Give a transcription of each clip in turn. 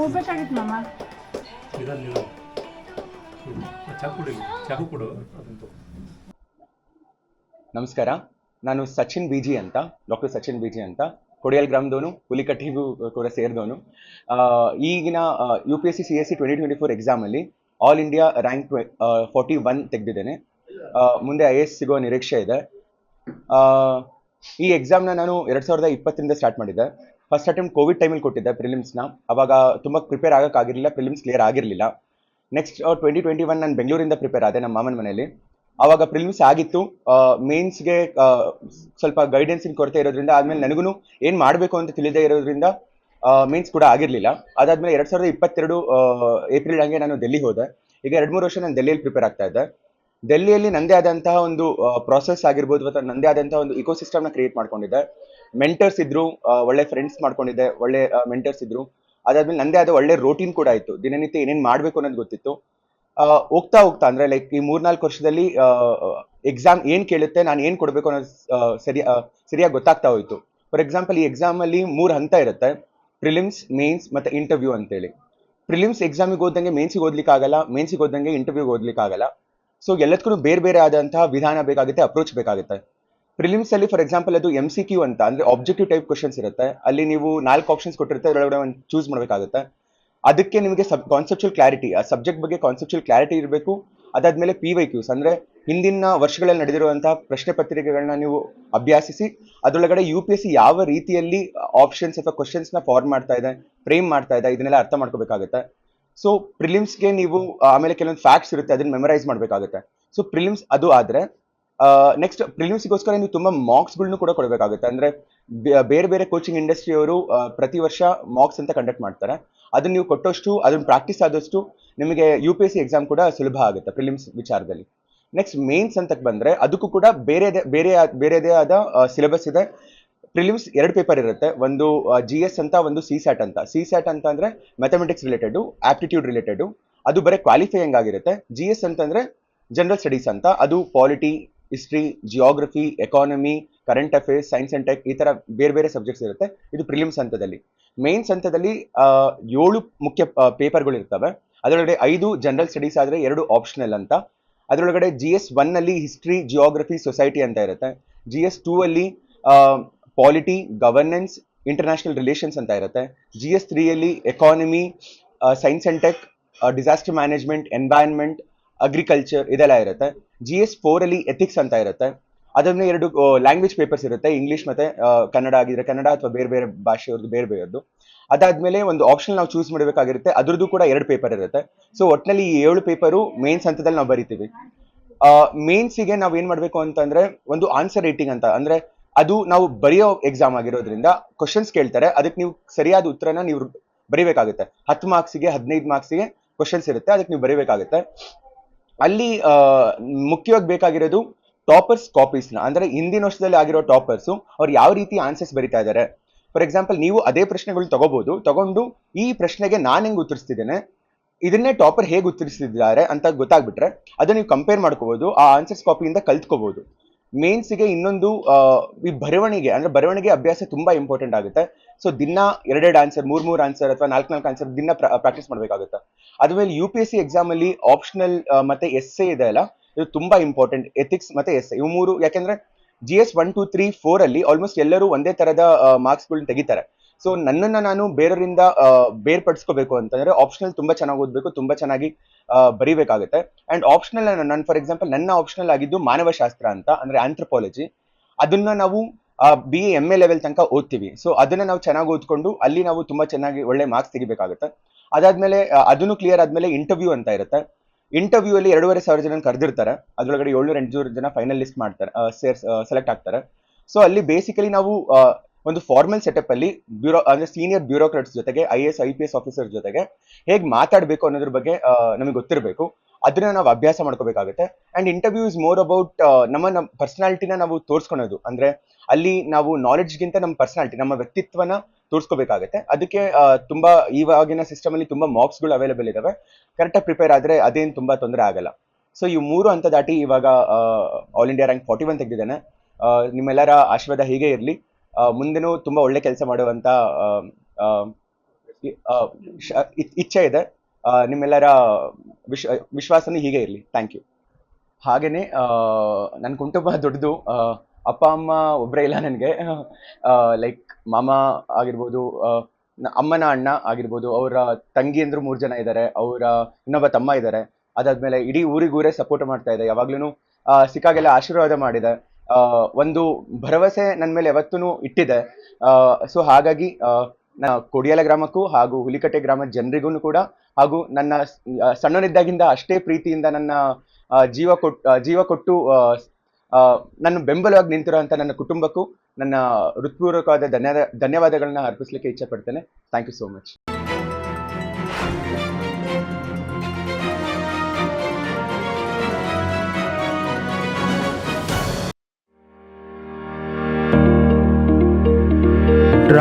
ಹೋಗ್ಬೇಕಾಗಿತ್ತು ಮಾಮ. ನಿಧಾನ ನಿಧಾನ ಚಾಕು ಕೊಡಿ ಚಾಕು ಕೊಡು. ನಮಸ್ಕಾರ. ನಾನು ಸಚಿನ್ ಬಿಜಿ ಅಂತ ಡಾಕ್ಟರ್ ಸಚಿನ್ ಬಿಜಿ ಅಂತ ಕೊಡಿಯಲ್ ಗ್ರಾಮದವನು ಹುಲಿಕಟ್ಟಿಗೂ ಕೂಡ ಸೇರಿದವನು. ಈಗಿನ U P S C C S C twenty twenty four ಎಕ್ಸಾಮಲ್ಲಿ all India rank forty one ತೆಗೆದಿದ್ದೇನೆ. ಮುಂದೆ ಐ ಎಸ್ ಸಿಗೋ ನಿರೀಕ್ಷೆ ಇದೆ. ಆ, ಈ ಎಕ್ಸಾಮ್ನ ನಾನು ಎರಡು ಸಾವಿರದ ಇಪ್ಪತ್ತರಿಂದ ಸ್ಟಾರ್ಟ್ ಮಾಡಿದ್ದೆ. ಫಸ್ಟ್ ಅಟೆಂಪ್ಟ್ ಕೋವಿಡ್ ಟೈಮಲ್ಲಿ ಕೊಟ್ಟಿದ್ದೆ ಪ್ರಿಲಿಮ್ಸ್ನ ಅವಾಗ ತುಂಬ ಪ್ರಿಪೇರ್ ಆಗೋಕ್ಕಾಗಿರಲಿಲ್ಲ ಪ್ರಿಲಿಮ್ಸ್ ಕ್ಲಿಯರ್ ಆಗಿರಲಿಲ್ಲ. ನೆಕ್ಸ್ಟ್ ಟ್ವೆಂಟಿ ಟ್ವೆಂಟಿ ಒನ್ ನಾನು ಬೆಂಗಳೂರಿಂದ ಪ್ರಿಪೇರ್ ಆದೆ ನಮ್ಮ ಮಾಮನ ಮನೆಯಲ್ಲಿ ಆವಾಗ ಪ್ರಿಲಿಮ್ಸ್ ಆಗಿತ್ತು. ಮೇನ್ಸ್ಗೆ ಸ್ವಲ್ಪ ಗೈಡೆನ್ಸಿನ ಕೊರತೆ ಇರೋದ್ರಿಂದ ಆದ್ಮೇಲೆ ನನಗೂ ಏನು ಮಾಡಬೇಕು ಅಂತ ತಿಳಿದೇ ಇರೋದ್ರಿಂದ ಮೀನ್ಸ್ ಕೂಡ ಆಗಿರಲಿಲ್ಲ. ಅದಾದಮೇಲೆ ಎರಡು ಸಾವಿರದ ಇಪ್ಪತ್ತೆರಡು ಏಪ್ರಿಲ್ ಹಂಗೆ ನಾನು ಡೆಲ್ಲಿ ಹೋದೆ. ಈಗ ಎರಡು ಮೂರು ವರ್ಷ ನಾನು ಡೆಲ್ಲಿಯಲ್ಲಿ ಪ್ರಿಪೇರ್ ಆಗ್ತಾ ಇದ್ದೆ. ಡೆಲ್ಲಿಯಲ್ಲಿ ನಂದೇ ಆದಂತಹ ಒಂದು ಪ್ರಾಸೆಸ್ ಆಗಿರ್ಬೋದು, ಅಥವಾ ನಂದೇ ಆದಂತಹ ಒಂದು ಇಕೋಸಿಸ್ಟಮ್ನ ಕ್ರಿಯೇಟ್ ಮಾಡ್ಕೊಂಡಿದ್ದೆ. ಮೆಂಟರ್ಸ್ ಇದ್ರು ಒಳ್ಳೆ ಫ್ರೆಂಡ್ಸ್ ಮಾಡ್ಕೊಂಡಿದ್ದೆ, ಒಳ್ಳೆ ಮೆಂಟರ್ಸ್ ಇದ್ರು. ಅದಾದ್ಮೇಲೆ ನಂದೇ ಆದ ಒಳ್ಳೆ ರೋಟೀನ್ ಕೂಡ ಆಯ್ತು. ದಿನನಿತ್ಯ ಏನೇನು ಮಾಡಬೇಕು ಅನ್ನೋದು ಗೊತ್ತಿತ್ತು. ಹೋಗ್ತಾ ಹೋಗ್ತಾ ಅಂದ್ರೆ ಲೈಕ್ ಈ ಮೂರ್ನಾಲ್ಕು ವರ್ಷದಲ್ಲಿ ಎಕ್ಸಾಮ್ ಏನ್ ಕೇಳುತ್ತೆ, ನಾನು ಏನ್ ಕೊಡಬೇಕು ಅನ್ನೋದು ಸರಿ ಸರಿಯಾಗಿ ಗೊತ್ತಾಗ್ತಾ ಹೋಯ್ತು. ಫಾರ್ ಎಕ್ಸಾಂಪಲ್ ಈ ಎಕ್ಸಾಮ್ ಅಲ್ಲಿ ಮೂರು ಹಂತ ಇರುತ್ತೆ. ಪ್ರಿಲಿಮ್ಸ್ ಮೇನ್ಸ್ ಮತ್ತೆ ಇಂಟರ್ವ್ಯೂ ಅಂತೇಳಿ. ಪ್ರಿಲಿಮ್ಸ್ ಎಕ್ಸಾಮಿಗೆ ಓದಂಗೆ ಮೇನ್ಸಿಗೆ ಓದ್ಲಿಕ್ಕೆ ಆಗಲ್ಲ ಮೇನ್ಸಿಗೆ ಓದಂಗೆ ಇಂಟರ್ವ್ಯೂಗೆ ಓದ್ಲಿಕ್ಕೆ ಆಗಲ್ಲ. ಸೊ ಎಲ್ಲದಕ್ಕೂ ಬೇರೆ ಬೇರೆ ಆದಂತಹ ವಿಧಾನ ಬೇಕಾಗುತ್ತೆ ಅಪ್ರೋಚ್ ಬೇಕಾಗುತ್ತೆ. ಪ್ರಿಲಿಮ್ಸ್ ಅಲ್ಲಿ ಫಾರ್ ಎಕ್ಸಾಂಪಲ್ ಅದು ಎಂ ಸಿ ಕ್ಯೂ ಅಂತ, ಅಂದ್ರೆ ಆಬ್ಜೆಕ್ಟಿವ್ ಟೈಪ್ ಕ್ವಶನ್ಸ್ ಇರುತ್ತೆ. ಅಲ್ಲಿ ನೀವು ನಾಲ್ಕು ಆಪ್ಷನ್ಸ್ ಕೊಟ್ಟಿರುತ್ತೆ, ಅದರೊಳಗಡೆ ಒಂದು ಚೂಸ್ ಮಾಡಬೇಕಾಗುತ್ತೆ. ಅದಕ್ಕೆ ನಿಮಗೆ ಸಬ್ ಕಾನ್ಸೆಪ್ಚುಯಲ್ ಕ್ಲಾರಿಟಿ ಆ ಸಬ್ಜೆಕ್ಟ್ ಬಗ್ಗೆ ಕಾನ್ಸೆಪ್ಚುಲ್ ಕ್ಲಾರಿಟಿ ಇರಬೇಕು. ಅದಾದ್ಮೇಲೆ ಪಿ ವೈ ಕ್ಯೂಸ್ ಅಂದ್ರೆ ಹಿಂದಿನ ವರ್ಷಗಳಲ್ಲಿ ನಡೆದಿರುವಂತಹ ಪ್ರಶ್ನೆ ಪತ್ರಿಕೆಗಳನ್ನ ನೀವು ಅಭ್ಯಾಸಿಸಿ, ಅದರೊಳಗಡೆ ಯು ಪಿ ಎಸ್ ಸಿ ಯಾವ ರೀತಿಯಲ್ಲಿ ಆಪ್ಷನ್ಸ್ ಅಥವಾ ಕ್ವಶನ್ಸ್ನ ಫಾರ್ಮ್ ಮಾಡ್ತಾ ಇದೆ ಫ್ರೇಮ್ ಮಾಡ್ತಾ ಇದೆ, ಇದನ್ನೆಲ್ಲ ಅರ್ಥ ಮಾಡ್ಕೋಬೇಕಾಗುತ್ತೆ. ಸೊ ಪ್ರಿಲಿಮ್ಸ್ಗೆ ನೀವು ಆಮೇಲೆ ಕೆಲವೊಂದು ಫ್ಯಾಕ್ಟ್ಸ್ ಇರುತ್ತೆ, ಅದನ್ನ ಮೆಮರೈಸ್ ಮಾಡಬೇಕಾಗುತ್ತೆ. ಸೊ ಪ್ರಿಲಿಮ್ಸ್ ಅದು ಆದ್ರೆ ನೆಕ್ಸ್ಟ್ ಪ್ರಿಲಿಮ್ಸ್ಗೋಸ್ಕರ ನೀವು ತುಂಬಾ ಮಾರ್ಕ್ಸ್ಗಳನ್ನು ಕೂಡ ಕೊಡಬೇಕಾಗುತ್ತೆ. ಅಂದ್ರೆ ಬೇರೆ ಬೇರೆ ಕೋಚಿಂಗ್ ಇಂಡಸ್ಟ್ರಿಯವರು ಪ್ರತಿ ವರ್ಷ ಮಾರ್ಕ್ಸ್ ಅಂತ ಕಂಡಕ್ಟ್ ಮಾಡ್ತಾರೆ. ಅದನ್ನ ನೀವು ಕೊಟ್ಟಷ್ಟು, ಅದನ್ನ ಪ್ರಾಕ್ಟೀಸ್ ಆದಷ್ಟು ನಿಮಗೆ U P S C exam ಕೂಡ ಸುಲಭ ಆಗುತ್ತೆ ಪ್ರಿಲಿಮ್ಸ್ ವಿಚಾರದಲ್ಲಿ. ನೆಕ್ಸ್ಟ್ ಮೇನ್ಸ್ ಅಂತಕ್ಕೆ ಬಂದ್ರೆ ಅದಕ್ಕೂ ಕೂಡ ಬೇರೆ ಬೇರೆ, ಬೇರೆದೇ ಆದ ಸಿಲೆಬಸ್ ಇದೆ. ಪ್ರಿಲಿಮ್ಸ್ ಎರಡು ಪೇಪರ್ ಇರುತ್ತೆ. ಒಂದು ಜಿ ಎಸ್ ಅಂತ, ಒಂದು ಸಿ ಸ್ಯಾಟ್ ಅಂತ. ಸಿ ಸ್ಯಾಟ್ ಅಂತ ಅಂದ್ರೆ ಮ್ಯಾಥಮೆಟಿಕ್ಸ್ ರಿಲೇಟೆಡ್ ಆಪ್ಟಿಟ್ಯೂಡ್ ರಿಲೇಟೆಡ್ ಅದು ಬರೀ ಕ್ವಾಲಿಫೈಯಿಂಗ್ ಆಗಿರುತ್ತೆ. ಜಿ ಎಸ್ ಅಂತಂದ್ರೆ ಜನರಲ್ ಸ್ಟಡೀಸ್ ಅಂತ. ಅದು polity history geography economy current affairs science and tech ಈ ಥರ ಬೇರೆ ಬೇರೆ ಸಬ್ಜೆಕ್ಟ್ಸ್ ಇರುತ್ತೆ. ಇದು ಪ್ರಿಲಿಮ್ಸ್ ಹಂತದಲ್ಲಿ. ಮೇನ್ಸ್ ಹಂತದಲ್ಲಿ ಏಳು ಮುಖ್ಯ ಪೇಪರ್ಗಳು ಇರ್ತವೆ. ಅದರೊಳಗಡೆ ಐದು ಜನರಲ್ ಸ್ಟಡೀಸ್ ಆದರೆ ಎರಡು ಆಪ್ಷನಲ್ ಅಂತ. ಅದರೊಳಗಡೆ ಜಿ ಎಸ್ ಒನ್ನಲ್ಲಿ ಹಿಸ್ಟ್ರಿ ಜಿಯೋಗ್ರಫಿ ಸೊಸೈಟಿ ಅಂತ ಇರುತ್ತೆ. ಜಿ ಎಸ್ ಟೂ ಅಲ್ಲಿ ಪಾಲಿಟಿ ಗವರ್ನೆನ್ಸ್ ಇಂಟರ್ನ್ಯಾಷನಲ್ ರಿಲೇಷನ್ಸ್ ಅಂತ ಇರುತ್ತೆ. G S ತ್ರೀಯಲ್ಲಿ economy science and tech disaster management environment agriculture ಇದೆಲ್ಲ ಇರುತ್ತೆ. ಜಿ ಎಸ್ ಅಲ್ಲಿ ಎಥಿಕ್ಸ್ ಅಂತ ಇರುತ್ತೆ. ಅದನ್ನ ಎರಡು ಲ್ಯಾಂಗ್ವೇಜ್ ಪೇಪರ್ಸ್ ಇರುತ್ತೆ. ಇಂಗ್ಲಿಷ್ ಮತ್ತೆ ಕನ್ನಡ ಆಗಿದ್ರೆ ಕನ್ನಡ ಅಥವಾ ಬೇರೆ ಬೇರೆ ಭಾಷೆಯವ್ರದ್ದು ಬೇರೆ ಬೇರೆಯದ್ದು. ಅದಾದ್ಮೇಲೆ ಒಂದು ಆಪ್ಷನ್ ನಾವು ಚೂಸ್ ಮಾಡಬೇಕಾಗಿರುತ್ತೆ. ಅದ್ರದ್ದು ಕೂಡ ಎರಡು ಪೇಪರ್ ಇರುತ್ತೆ. ಸೊ ಒಟ್ಟಿನಲ್ಲಿ ಈ ಏಳು ಪೇಪರು ಮೇನ್ಸ್ ಹಂತದಲ್ಲಿ ನಾವು ಬರಿತೀವಿ. ಮೇನ್ಸಿಗೆ ನಾವು ಏನ್ ಮಾಡಬೇಕು ಅಂತಂದ್ರೆ ಒಂದು ಆನ್ಸರ್ ರೇಟಿಂಗ್ ಅಂತ. ಅಂದ್ರೆ ಅದು ನಾವು ಬರೆಯೋ ಎಕ್ಸಾಮ್ ಆಗಿರೋದ್ರಿಂದ ಕ್ವಶನ್ಸ್ ಕೇಳ್ತಾರೆ. ಅದಕ್ಕೆ ನೀವು ಸರಿಯಾದ ಉತ್ತರನ ನೀವು ಬರಿಬೇಕಾಗುತ್ತೆ. ಹತ್ತು ಮಾರ್ಕ್ಸಿಗೆ ಹದಿನೈದು ಮಾರ್ಕ್ಸಿಗೆ ಕ್ವಶನ್ಸ್ ಇರುತ್ತೆ. ಅದಕ್ಕೆ ನೀವು ಬರಿಬೇಕಾಗುತ್ತೆ. ಅಲ್ಲಿ ಮುಖ್ಯವಾಗಿ ಬೇಕಾಗಿರೋದು ಟಾಪರ್ಸ್ ಕಾಪೀಸ್ನ, ಅಂದ್ರೆ ಹಿಂದಿನ ವರ್ಷದಲ್ಲಿ ಆಗಿರೋ ಟಾಪರ್ಸು, ಅವ್ರು ಯಾವ ರೀತಿ ಆನ್ಸರ್ಸ್ ಬರಿತಾ ಇದ್ದಾರೆ ಫಾರ್ ಎಕ್ಸಾಂಪಲ್ ನೀವು ಅದೇ ಪ್ರಶ್ನೆಗಳು ತಗೋಬಹುದು ತಗೊಂಡು ಈ ಪ್ರಶ್ನೆಗೆ ನಾನು ಹೆಂಗೆ ಉತ್ತರಿಸ್ತಿದ್ದೇನೆ, ಇದನ್ನೇ ಟಾಪರ್ ಹೇಗೆ ಉತ್ತರಿಸಿದ್ದಾರೆ ಅಂತ ಗೊತ್ತಾಗ್ಬಿಟ್ರೆ, ಅದನ್ನ ನೀವು ಕಂಪೇರ್ ಮಾಡ್ಕೋಬಹುದು ಆ ಆನ್ಸರ್ಸ್ ಕಾಪಿಯಿಂದ ಕಲ್ತ್ಕೋಬಹುದು ಮೇನ್ಸ್ಗೆ ಇನ್ನೊಂದು ಈ ಬರವಣಿಗೆ, ಅಂದ್ರೆ ಬರವಣಿಗೆ ಅಭ್ಯಾಸ ತುಂಬಾ ಇಂಪಾರ್ಟೆಂಟ್ ಆಗುತ್ತೆ. ಸೊ ದಿನ ಎರಡೆರಡು ಆನ್ಸರ್ ಮೂರ್ ಮೂರ್ ಆನ್ಸರ್ ಅಥವಾ ನಾಲ್ಕು ನಾಲ್ಕು ಆನ್ಸರ್ ದಿನ ಪ್ರಾಕ್ಟೀಸ್ ಮಾಡಬೇಕಾಗುತ್ತೆ. ಅದ್ಮೇಲೆ U P S C exam ಅಲ್ಲಿ ಆಪ್ಷನಲ್ ಮತ್ತೆ ಎಸ್ ಎ ಇದೆ ಅಲ್ಲ, ಇದು ತುಂಬಾ ಇಂಪಾರ್ಟೆಂಟ್ ಎಥಿಕ್ಸ್ ಮತ್ತೆ ಎಸ್ ಇವು ಮೂರು, ಯಾಕೆಂದ್ರೆ G S one two three ಅಲ್ಲಿ ಆಲ್ಮೋಸ್ಟ್ ಎಲ್ಲರೂ ಒಂದೇ ತರದ ಮಾರ್ಕ್ಸ್ಗಳನ್ನ ತೆಗಿತಾರೆ. ಸೊ ನನ್ನನ್ನ ನಾನು ಬೇರೆಯವರಿಂದ ಬೇರ್ಪಡಿಸ್ಕೋಬೇಕು ಅಂತಂದ್ರೆ ಆಪ್ಷನಲ್ ತುಂಬಾ ಚೆನ್ನಾಗಿ ಓದಬೇಕು, ತುಂಬಾ ಚೆನ್ನಾಗಿ ಬರಿಬೇಕಾಗುತ್ತೆ. ಅಂಡ್ ಆಪ್ಷನಲ್ ನಾನು ಫಾರ್ ಎಕ್ಸಾಂಪಲ್ ನನ್ನ ಆಪ್ಷನಲ್ ಆಗಿದ್ದು ಮಾನವಶಾಸ್ತ್ರ ಅಂತ, ಅಂದ್ರೆ ಆಂಥ್ರಪಾಲಜಿ ಅದನ್ನ ನಾವು ಬಿ ಎಂ ಎ ಲೆವೆಲ್ ತನಕ ಓದ್ತೀವಿ. ಸೊ ಅದನ್ನ ನಾವು ಚೆನ್ನಾಗಿ ಓದ್ಕೊಂಡು ಅಲ್ಲಿ ನಾವು ತುಂಬಾ ಚೆನ್ನಾಗಿ ಒಳ್ಳೆ ಮಾರ್ಕ್ಸ್ ತೆಗಿಬೇಕಾಗುತ್ತೆ. ಅದಾದ್ಮೇಲೆ ಅದನ್ನು ಕ್ಲಿಯರ್ ಆದ್ಮೇಲೆ ಇಂಟರ್ವ್ಯೂ ಅಂತ ಇರುತ್ತೆ. ಇಂಟರ್ವ್ಯೂ ಅಲ್ಲಿ ಎರಡೂವರೆ ಸಾವಿರ ಜನ ಕರೆದಿರ್ತಾರೆ. ಅದರೊಳಗಡೆ ಏಳ್ನೂರ ಎಂಟುನೂರು ಜನ ಫೈನಲ್ ಲಿಸ್ಟ್ ಮಾಡ್ತಾರೆ ಸೇರ್ಸ್ ಸೆಲೆಕ್ಟ್ ಆಗ್ತಾರೆ. ಸೊ ಅಲ್ಲಿ ಬೇಸಿಕಲಿ ನಾವು ಒಂದು ಫಾರ್ಮಲ್ ಸೆಟಪ್ ಅಲ್ಲಿ ಬ್ಯೂರೋ ಅಂದ್ರೆ ಸೀನಿಯರ್ ಬ್ಯೂರೋಕ್ರಾಟ್ಸ್ ಜೊತೆಗೆ I S I P S officer ಜೊತೆಗೆ ಹೇಗೆ ಮಾತಾಡಬೇಕು ಅನ್ನೋದ್ರ ಬಗ್ಗೆ ನಮಗೆ ಗೊತ್ತಿರಬೇಕು. ಅದನ್ನ ನಾವು ಅಭ್ಯಾಸ ಮಾಡ್ಕೋಬೇಕಾಗುತ್ತೆ. And interview is more about ನಮ್ಮ ನಮ್ಮ ಪರ್ಸನಾಲಿಟಿನ ನಾವು ತೋರಿಸ್ಕೊಳೋದು. ಅಂದ್ರೆ ಅಲ್ಲಿ ನಾವು ನಾಲೆಡ್ಜ್ಗಿಂತ ನಮ್ಮ ಪರ್ಸನಾಲಿಟಿ ನಮ್ಮ ವ್ಯಕ್ತಿತ್ವನ ತೋರಿಸ್ಕೋಬೇಕಾಗುತ್ತೆ. ಅದಕ್ಕೆ ತುಂಬಾ ಇವಾಗಿನ ಸಿಸ್ಟಮ್ ಅಲ್ಲಿ ತುಂಬಾ ಮಾರ್ಕ್ಸ್ಗಳು ಅವೈಲೇಬಲ್ ಇದಾವೆ. ಕರೆಕ್ಟಾಗಿ ಪ್ರಿಪೇರ್ ಆದ್ರೆ ಅದೇನು ತುಂಬಾ ತೊಂದರೆ ಆಗಲ್ಲ. ಸೊ ಈ ಮೂರು ಹಂತ ದಾಟಿ ಇವಾಗ all India rank forty one ತೆಗೆದಿದ್ದಾನೆ. ನಿಮ್ಮೆಲ್ಲರ ಆಶೀರ್ವಾದ ಹೀಗೆ ಇರಲಿ. ಮುಂದೆನೂ ತುಂಬಾ ಒಳ್ಳೆ ಕೆಲಸ ಮಾಡುವಂತ ಇಚ್ಛೆ ಇದೆ. ನಿಮ್ಮೆಲ್ಲರ ವಿಶ್, ವಿಶ್ವಾಸನೂ ಹೀಗೆ ಇರಲಿ. ಥ್ಯಾಂಕ್ ಯು ಹಾಗೇನೆ ನನ್ನ ಕುಟುಂಬ ದೊಡ್ಡದು. ಅಪ್ಪ, ಅಮ್ಮ ಒಬ್ಬರೇ ಇಲ್ಲ ನನಗೆ. ಲೈಕ್ ಮಾಮ ಆಗಿರ್ಬೋದು ಅಮ್ಮನ ಅಣ್ಣ ಆಗಿರ್ಬೋದು, ಅವರ ತಂಗಿ ಅಂದ್ರೂ ಮೂರು ಜನ ಇದ್ದಾರೆ ಅವರ ಇನ್ನೊಬ್ಬ ತಮ್ಮ ಇದ್ದಾರೆ ಅದಾದ್ಮೇಲೆ ಇಡೀ ಊರಿಗೂರೇ ಸಪೋರ್ಟ್ ಮಾಡ್ತಾ ಇದೆ. ಯಾವಾಗ್ಲೂ ಸಿಕ್ಕಾಗೆಲ್ಲ ಆಶೀರ್ವಾದ ಮಾಡಿದೆ. ಒಂದು ಭರವಸೆ ನನ್ನ ಮೇಲೆ ಯಾವತ್ತೂ ಇಟ್ಟಿದೆ. ಸೊ ಹಾಗಾಗಿ ನಾ ಕೊಡಿಯಾಲ ಗ್ರಾಮಕ್ಕೂ ಹಾಗೂ ಹುಲಿಕಟ್ಟೆ ಗ್ರಾಮದ ಜನರಿಗೂ ಕೂಡ ಹಾಗೂ ನನ್ನ ಸಣ್ಣನಿದ್ದಾಗಿಂದ ಅಷ್ಟೇ ಪ್ರೀತಿಯಿಂದ ನನ್ನ ಜೀವ ಕೊಟ್ಟು ಜೀವ ಕೊಟ್ಟು ನನ್ನ ಬೆಂಬಲವಾಗಿ ನಿಂತಿರುವಂಥ ನನ್ನ ಕುಟುಂಬಕ್ಕೂ ನನ್ನ ಹೃತ್ಪೂರ್ವಕವಾದ ಧನ್ಯವಾದ ಧನ್ಯವಾದಗಳನ್ನ ಅರ್ಪಿಸ್ಲಿಕ್ಕೆ ಇಚ್ಛೆ ಪಡ್ತೇನೆ. Thank you so much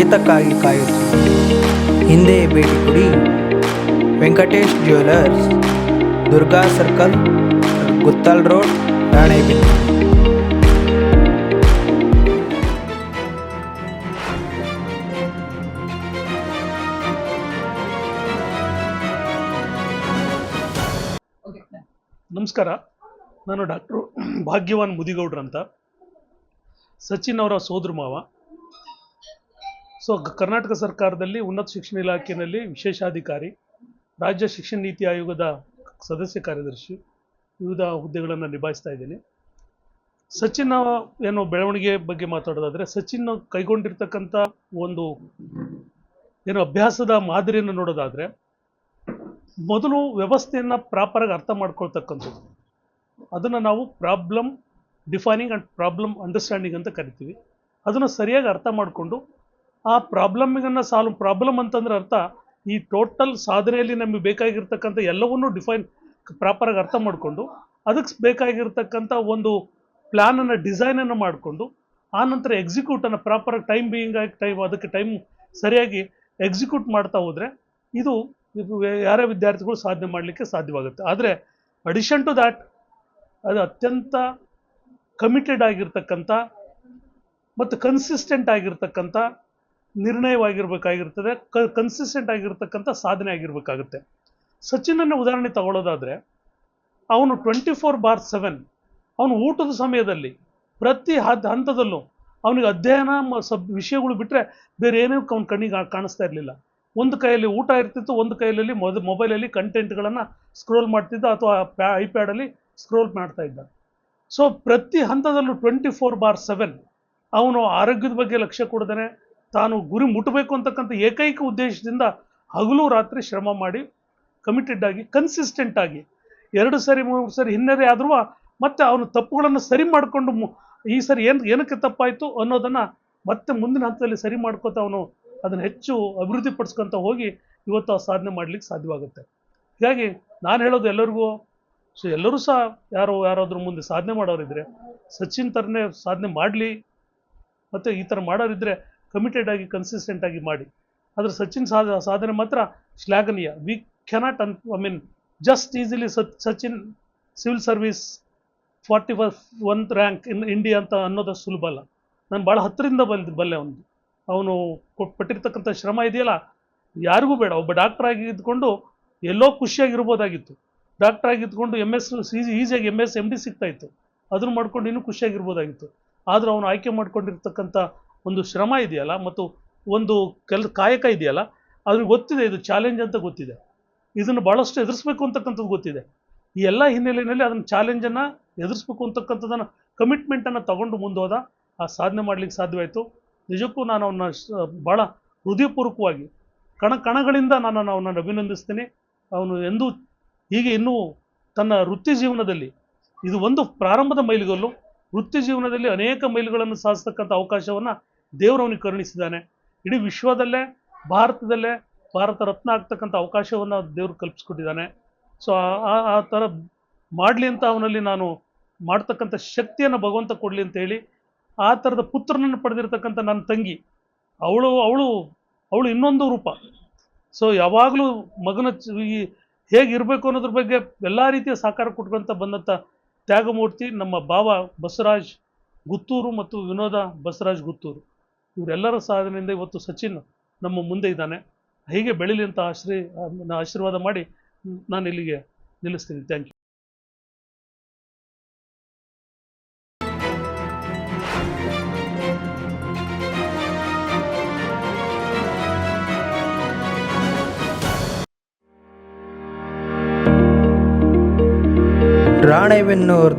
ಏತಕ್ಕಾಗಿ ಕಾಯುತ್ತೀವಿ ಹಿಂದೆ ಭೇಟಿ ಕೊಡಿ. Venkatesh jewellers Durga circle Guttal road Ranebennur ನಮಸ್ಕಾರ. ನಾನು ಡಾಕ್ಟ್ರು ಭಾಗ್ಯವಾನ್ ಮುದಿಗೌಡ್ರಂತ ಅಂತ. ಸಚಿನ್ ಅವರ ಸೋದರ ಮಾವ. ಸೊ ಕರ್ನಾಟಕ ಸರ್ಕಾರದಲ್ಲಿ ಉನ್ನತ ಶಿಕ್ಷಣ ಇಲಾಖೆಯಲ್ಲಿ ವಿಶೇಷಾಧಿಕಾರಿ, ರಾಜ್ಯ ಶಿಕ್ಷಣ ನೀತಿ ಆಯೋಗದ ಸದಸ್ಯ ಕಾರ್ಯದರ್ಶಿ ವಿವಿಧ ಹುದ್ದೆಗಳನ್ನು ನಿಭಾಯಿಸ್ತಾ ಇದ್ದೀನಿ. ಸಚಿನ್ ಏನು ಬೆಳವಣಿಗೆ ಬಗ್ಗೆ ಮಾತಾಡೋದಾದರೆ, ಸಚಿನ್ ಕೈಗೊಂಡಿರ್ತಕ್ಕಂಥ ಒಂದು ಏನು ಅಭ್ಯಾಸದ ಮಾದರಿಯನ್ನು ನೋಡೋದಾದರೆ, ಮೊದಲು ವ್ಯವಸ್ಥೆಯನ್ನು ಪ್ರಾಪರಾಗಿ ಅರ್ಥ ಮಾಡ್ಕೊಳ್ತಕ್ಕಂಥದ್ದು. ಅದನ್ನು ನಾವು problem defining and problem understanding ಅಂತ ಕರಿತೀವಿ. ಅದನ್ನು ಸರಿಯಾಗಿ ಅರ್ಥ ಮಾಡಿಕೊಂಡು ಆ ಪ್ರಾಬ್ಲಮ್ಗನ್ನು ಸಾಲ್ವ್ ಪ್ರಾಬ್ಲಮ್ ಅಂತಂದ್ರೆ ಅರ್ಥ, ಈ ಟೋಟಲ್ ಸಾಧನೆಯಲ್ಲಿ ನಮಗೆ ಬೇಕಾಗಿರ್ತಕ್ಕಂಥ ಎಲ್ಲವನ್ನೂ ಡಿಫೈನ್ ಪ್ರಾಪರಾಗಿ ಅರ್ಥ ಮಾಡಿಕೊಂಡು, ಅದಕ್ಕೆ ಬೇಕಾಗಿರ್ತಕ್ಕಂಥ ಒಂದು ಪ್ಲ್ಯಾನನ್ನು ಡಿಸೈನನ್ನು ಮಾಡಿಕೊಂಡು ಆನಂತರ ಎಕ್ಸಿಕ್ಯೂಟನ್ನು ಪ್ರಾಪರಾಗಿ ಟೈಮ್ ಬೀಯಿಂಗ್ ಆಗಿ ಟೈಮ್ ಅದಕ್ಕೆ ಟೈಮ್ ಸರಿಯಾಗಿ ಎಕ್ಸಿಕ್ಯೂಟ್ ಮಾಡ್ತಾ ಹೋದರೆ, ಇದು ಯಾರೇ ವಿದ್ಯಾರ್ಥಿಗಳು ಸಾಧನೆ ಮಾಡಲಿಕ್ಕೆ ಸಾಧ್ಯವಾಗುತ್ತೆ. ಆದರೆ ಅಡಿಷನ್ ಟು ದ್ಯಾಟ್ ಅದು ಅತ್ಯಂತ ಕಮಿಟೆಡ್ ಆಗಿರ್ತಕ್ಕಂಥ, ಮತ್ತು ಕನ್ಸಿಸ್ಟೆಂಟ್ ಆಗಿರ್ತಕ್ಕಂಥ ನಿರ್ಣಯವಾಗಿರ್ಬೇಕಾಗಿರ್ತದೆ, ಕ ಕನ್ಸಿಸ್ಟೆಂಟ್ ಆಗಿರ್ತಕ್ಕಂಥ ಸಾಧನೆ ಆಗಿರಬೇಕಾಗುತ್ತೆ. ಸಚಿನನ್ನು ಉದಾಹರಣೆ ತಗೊಳ್ಳೋದಾದರೆ ಅವನು ಟ್ವೆಂಟಿ ಫೋರ್ ಬಾರ್ ಸೆವೆನ್ ಅವನು ಊಟದ ಸಮಯದಲ್ಲಿ ಪ್ರತಿ ಹದ್, ಹಂತದಲ್ಲೂ ಅವನಿಗೆ ಅಧ್ಯಯನ ಸಬ್, ವಿಷಯಗಳು ಬಿಟ್ಟರೆ ಬೇರೆ ಏನೂ ಅವ್ನ ಕಣ್ಣಿಗೆ ಕಾಣಿಸ್ತಾ ಇರಲಿಲ್ಲ. ಒಂದು ಕೈಯಲ್ಲಿ ಊಟ ಇರ್ತಿತ್ತು, ಒಂದು ಕೈಯಲ್ಲಿ ಮೊದ, ಮೊಬೈಲಲ್ಲಿ ಕಂಟೆಂಟ್ಗಳನ್ನು ಸ್ಕ್ರೋಲ್ ಮಾಡ್ತಿದ್ದ ಅಥವಾ ಪ್ಯಾ ಐಪ್ಯಾಡಲ್ಲಿ ಸ್ಕ್ರೋಲ್ ಮಾಡ್ತಾ ಇದ್ದ. ಸೊ ಪ್ರತಿ ಹಂತದಲ್ಲೂ ಟ್ವೆಂಟಿ ಫೋರ್ ಬಾರ್ ಸೆವೆನ್ ಅವನು ಆರೋಗ್ಯದ ಬಗ್ಗೆ ಲಕ್ಷ್ಯ ಕೊಡದೇನೆ ತಾನು ಗುರಿ ಮುಟ್ಟಬೇಕು ಅಂತಕ್ಕಂಥ ಏಕೈಕ ಉದ್ದೇಶದಿಂದ ಹಗಲು ರಾತ್ರಿ ಶ್ರಮ ಮಾಡಿ ಕಮಿಟೆಡ್ ಆಗಿ ಕನ್ಸಿಸ್ಟೆಂಟ್ ಆಗಿ, ಎರಡು ಸರಿ, ಮೂರು ಸರಿ ಹಿನ್ನಡೆ ಆದರೂ ಮತ್ತೆ ಅವನು ತಪ್ಪುಗಳನ್ನು ಸರಿ ಮಾಡಿಕೊಂಡು ಈ ಸರಿ ಏನು, ಏನಕ್ಕೆ ತಪ್ಪಾಯಿತು ಅನ್ನೋದನ್ನು ಮತ್ತೆ ಮುಂದಿನ ಹಂತದಲ್ಲಿ ಸರಿ ಮಾಡ್ಕೊತ ಅವನು ಅದನ್ನು ಹೆಚ್ಚು ಅಭಿವೃದ್ಧಿ ಪಡಿಸ್ಕೊತ ಹೋಗಿ ಇವತ್ತು ಆ ಸಾಧನೆ ಮಾಡಲಿಕ್ಕೆ ಸಾಧ್ಯವಾಗುತ್ತೆ. ಹೀಗಾಗಿ ನಾನು ಹೇಳೋದು ಎಲ್ಲರಿಗೂ, ಸೊ ಎಲ್ಲರೂ ಸಹ ಯಾರು, ಯಾರಾದರೂ ಮುಂದೆ ಸಾಧನೆ ಮಾಡೋರಿದ್ರೆ, ಸಚಿನ್ ಥರನೇ ಸಾಧನೆ ಮಾಡಲಿ, ಮತ್ತು ಈ ಥರ ಮಾಡೋರಿದ್ರೆ ಕಮಿಟೆಡ್ ಆಗಿ ಕನ್ಸಿಸ್ಟೆಂಟ್ ಆಗಿ ಮಾಡಿ. ಆದರೆ ಸಚಿನ್ ಸಾಧ, ಸಾಧನೆ ಮಾತ್ರ ಶ್ಲಾಘನೀಯ. We cannot and I mean just easily Sachin civil service forty first one rank in India ಅಂತ ಅನ್ನೋದು ಸುಲಭ ಅಲ್ಲ. ನಾನು ಭಾಳ ಹತ್ತಿರಿಂದ ಬಲ್ ಬಲ್ಲೆ ಅವನು. ಅವನು ಕೊಟ್ಟಿರ್ತಕ್ಕಂಥ ಶ್ರಮ ಇದೆಯಲ್ಲ, ಯಾರಿಗೂ ಬೇಡ. ಒಬ್ಬ ಡಾಕ್ಟರ್ ಆಗಿ ಇದ್ಕೊಂಡು ಎಲ್ಲೋ ಖುಷಿಯಾಗಿರ್ಬೋದಾಗಿತ್ತು. ಡಾಕ್ಟರ್ ಆಗಿ ಇದ್ಕೊಂಡು ಎಂ ಎಸ್ ಈಸಿಯಾಗಿ ಎಂ ಎಸ್ ಎಂ ಡಿ ಸಿಗ್ತಾ ಇತ್ತು. ಅದನ್ನು ಮಾಡ್ಕೊಂಡು ಇನ್ನೂ ಖುಷಿಯಾಗಿರ್ಬೋದಾಗಿತ್ತು. ಆದರೂ ಅವನು ಆಯ್ಕೆ ಮಾಡ್ಕೊಂಡಿರ್ತಕ್ಕಂಥ ಒಂದು ಶ್ರಮ ಇದೆಯಲ್ಲ ಮತ್ತು ಒಂದು ಕೆಲ್, ಕಾಯಕ ಇದೆಯಲ್ಲ ಅವ್ರಿಗೆ ಗೊತ್ತಿದೆ, ಇದು ಚಾಲೆಂಜ್ ಅಂತ ಗೊತ್ತಿದೆ. ಇದನ್ನು ಭಾಳಷ್ಟು ಎದುರಿಸ್ಬೇಕು ಅಂತಕ್ಕಂಥದ್ದು ಗೊತ್ತಿದೆ. ಈ ಎಲ್ಲ ಹಿನ್ನೆಲೆಯಲ್ಲಿ ಅದನ್ನು ಚಾಲೆಂಜನ್ನು ಎದುರಿಸ್ಬೇಕು ಅಂತಕ್ಕಂಥದ್ದನ್ನು ಕಮಿಟ್ಮೆಂಟನ್ನು ತಗೊಂಡು ಮುಂದೋದ, ಆ ಸಾಧನೆ ಮಾಡಲಿಕ್ಕೆ ಸಾಧ್ಯವಾಯಿತು. ನಿಜಕ್ಕೂ ನಾನು ಅವನ್ನ ಭಾಳ ಹೃದಯಪೂರ್ವಕವಾಗಿ, ಕಣ, ಕಣಗಳಿಂದ ನಾನು ಅವನನ್ನು ಅಭಿನಂದಿಸ್ತೀನಿ. ಅವನು ಎಂದೂ ಹೀಗೆ ಇನ್ನೂ ತನ್ನ ವೃತ್ತಿ ಜೀವನದಲ್ಲಿ, ಇದು ಒಂದು ಪ್ರಾರಂಭದ ಮೈಲಿಗಲ್ಲು. ವೃತ್ತಿ ಜೀವನದಲ್ಲಿ ಅನೇಕ ಮೈಲುಗಳನ್ನು ಸಾಧಿಸ್ತಕ್ಕಂಥ ಅವಕಾಶವನ್ನು ದೇವರು ಅವನಿಗೆ ಕರುಣಿಸಿದ್ದಾನೆ. ಇಡೀ ವಿಶ್ವದಲ್ಲೇ, ಭಾರತದಲ್ಲೇ ಭಾರತ ರತ್ನ ಆಗ್ತಕ್ಕಂಥ ಅವಕಾಶವನ್ನು ದೇವರು ಕಲ್ಪಿಸ್ಕೊಟ್ಟಿದ್ದಾನೆ. ಸೊ ಆ ಆ ಥರ ಮಾಡಲಿ ಅಂತ ಅವನಲ್ಲಿ ನಾನು ಮಾಡ್ತಕ್ಕಂಥ ಶಕ್ತಿಯನ್ನು ಭಗವಂತ ಕೊಡಲಿ ಅಂತ ಹೇಳಿ, ಆ ಥರದ ಪುತ್ರನನ್ನು ಪಡೆದಿರ್ತಕ್ಕಂಥ ನನ್ನ ತಂಗಿ, ಅವಳು ಅವಳು ಅವಳು ಇನ್ನೊಂದು ರೂಪ. ಸೊ ಯಾವಾಗಲೂ ಮಗನ ಈ ಹೇಗಿರಬೇಕು ಅನ್ನೋದ್ರ ಬಗ್ಗೆ ಎಲ್ಲ ರೀತಿಯ ಸಹಕಾರ ಕೊಟ್ಕೊಂತ ಬಂದಂಥ ತ್ಯಾಗಮೂರ್ತಿ ನಮ್ಮ ಭಾವ ಬಸವರಾಜ್ ಗುತ್ತೂರು ಮತ್ತು ವಿನೋದ ಬಸವರಾಜ್ ಗುತ್ತೂರು. ಇವರೆಲ್ಲರ ಸಾಧನೆಯಿಂದ ಇವತ್ತು ಸಚಿನ್ ನಮ್ಮ ಮುಂದೆ ಇದ್ದಾನೆ. ಹೀಗೆ ಬೆಳೀಲಿ ಅಂತ ಆಶ್ರೀ ಆಶೀರ್ವಾದ ಮಾಡಿ ನಾನು ಇಲ್ಲಿಗೆ ನಿಲ್ಲಿಸ್ತೀನಿ. Thank you